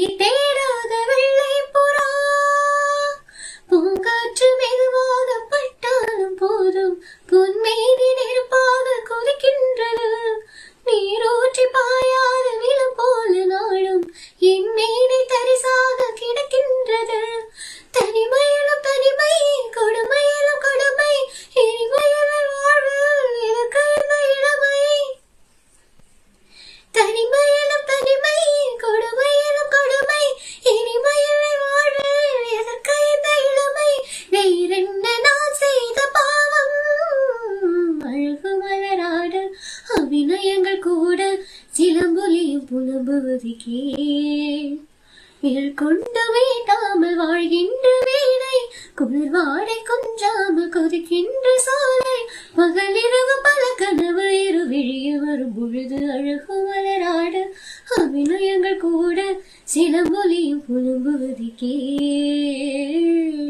தேடாத வெள்ளை புறா. பூங்காற்று மெதுவாக பட்டாலும் போதும். பொன்மேதி நெருப்பாக கொதிக்கின்றது. சிலம்பொலியும் புலம்புவது கேள். மேற்கொண்டு வீட்டாமல் வாழ்கின்ற வீணை குளிர்வாடை கொஞ்சாமல் கொதிக்கின்ற சோலை. பகலிரவு பல கனவு இரு விழியில் வரும் பொழுது அழகு மலராடு அபிநயங்கள் கூட சிலம்பொலியும் புலம்புவது கேள்.